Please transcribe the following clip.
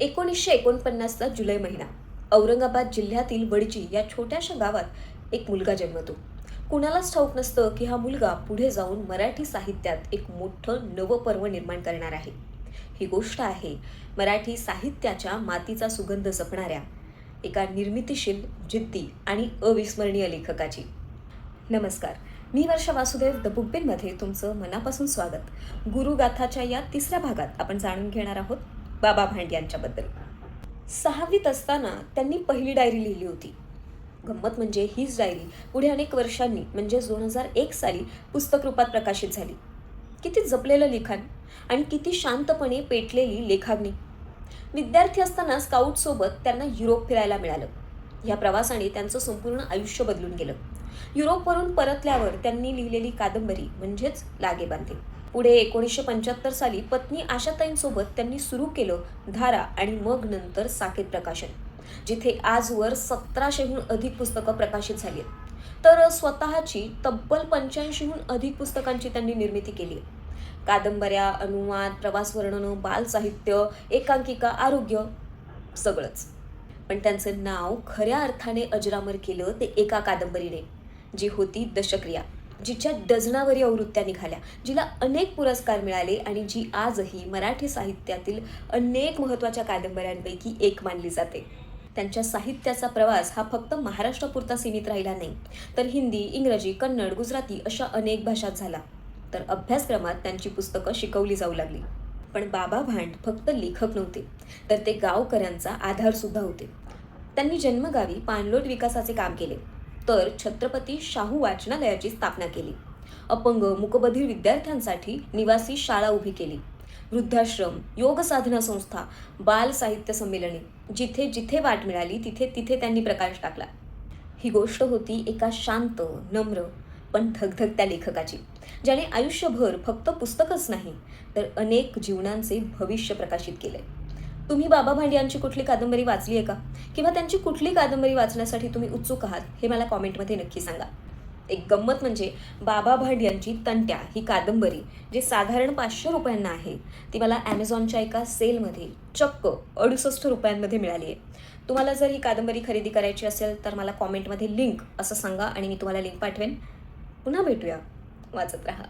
एकोणीसशे एकोणपन्नासचा जुलै महिना. औरंगाबाद जिल्ह्यातील वडजी या छोट्याशा गावात एक मुलगा जन्मतो. कुणालाच ठाऊक नसतं की हा मुलगा पुढे जाऊन मराठी साहित्यात एक मोठं नवं पर्व निर्माण करणार आहे. ही गोष्ट आहे मराठी साहित्याच्या मातीचा सुगंध जपणाऱ्या एका निर्मितीशील जिद्दी आणि अविस्मरणीय लेखकाची. नमस्कार. मी वर्षा वासुदेव द बुकबिनमध्ये तुमचं मनापासून स्वागत. गुरुगाथाच्या या तिसऱ्या भागात आपण जाणून घेणार आहोत. बाबा भांड यांच्याबद्दल. सहावीत असताना त्यांनी पहिली डायरी लिहिली होती. गंमत म्हणजे हीच डायरी पुढे अनेक वर्षांनी म्हणजे दोन हजार एक साली पुस्तक रूपात प्रकाशित झाली. किती जपलेलं लिखाण आणि किती शांतपणे पेटलेली लेखाग्नी विद्यार्थी असताना स्काउटसोबत त्यांना युरोप फिरायला मिळालं. ह्या प्रवासाने त्यांचं संपूर्ण आयुष्य बदलून गेलं. युरोपवरून परतल्यावर त्यांनी लिहिलेली कादंबरी म्हणजेच लागे बांधे. पुढे एकोणीसशे पंच्याहत्तर साली पत्नी आशाताईंसोबत त्यांनी सुरू केलं धारा आणि मग नंतर साकेत प्रकाशन जिथे आजवर सतराशेहून अधिक पुस्तकं प्रकाशित झाली आहेत. तर स्वतःची तब्बल पंच्याऐंशीहून अधिक पुस्तकांची त्यांनी निर्मिती केली आहे. कादंबऱ्या अनुवाद प्रवास वर्णनं बालसाहित्य एकांकिका आरोग्य सगळंच. पण त्यांचं नाव खऱ्या अर्थाने अजरामर केलं ते एका कादंबरीने जी होती दशक्रिया जिच्या डझनावरी आवृत्त्या निघाल्या जिला अनेक पुरस्कार मिळाले आणि जी आजही मराठी साहित्यातील अनेक महत्त्वाच्या कादंबऱ्यांपैकी एक मानली जाते. त्यांच्या साहित्याचा प्रवास हा फक्त महाराष्ट्रापुरता सीमित राहिला नाही तर हिंदी इंग्रजी कन्नड गुजराती अशा अनेक भाषात झाला तर अभ्यासक्रमात त्यांची पुस्तकं शिकवली जाऊ लागली. पण बाबा भांड फक्त लेखक नव्हते. तर ते गावकऱ्यांचा आधारसुद्धा होते. त्यांनी जन्मगावी पाणलोट विकासाचे काम केले. तर छत्रपती शाहू वाचनालयाची स्थापना केली. अपंग मुकबधीर विद्यार्थ्यांसाठी निवासी शाळा उभी केली. वृद्धाश्रम योग साधना संस्था बाल साहित्य संमेलने जिथे जिथे वाट मिळाली तिथे तिथे त्यांनी प्रकाश टाकला. ही गोष्ट होती एका शांत नम्र पण धगधगत्या लेखकाची. ज्याने आयुष्यभर फक्त पुस्तकच नाही तर अनेक जीवनांचे भविष्य प्रकाशित केले तुम्ही बाबा भांड यांची कुठली कादंबरी वाचली आहे का? किंवा त्यांची कुठली कादंबरी वाचण्यासाठी तुम्ही उत्सुक आहात हे मला कॉमेंटमध्ये नक्की सांगा. एक गंमत म्हणजे बाबा भांड यांची तंट्या ही कादंबरी जी साधारण पाचशे रुपयांना आहे ती मला ॲमेझॉनच्या एका सेलमध्ये चक्क अडुसष्ट रुपयांमध्ये मिळाली आहे तुम्हाला जर ही कादंबरी खरेदी करायची असेल तर मला कॉमेंटमध्ये लिंक असं सांगा आणि मी तुम्हाला लिंक पाठवेन. पुन्हा भेटूया. वाचत राहा.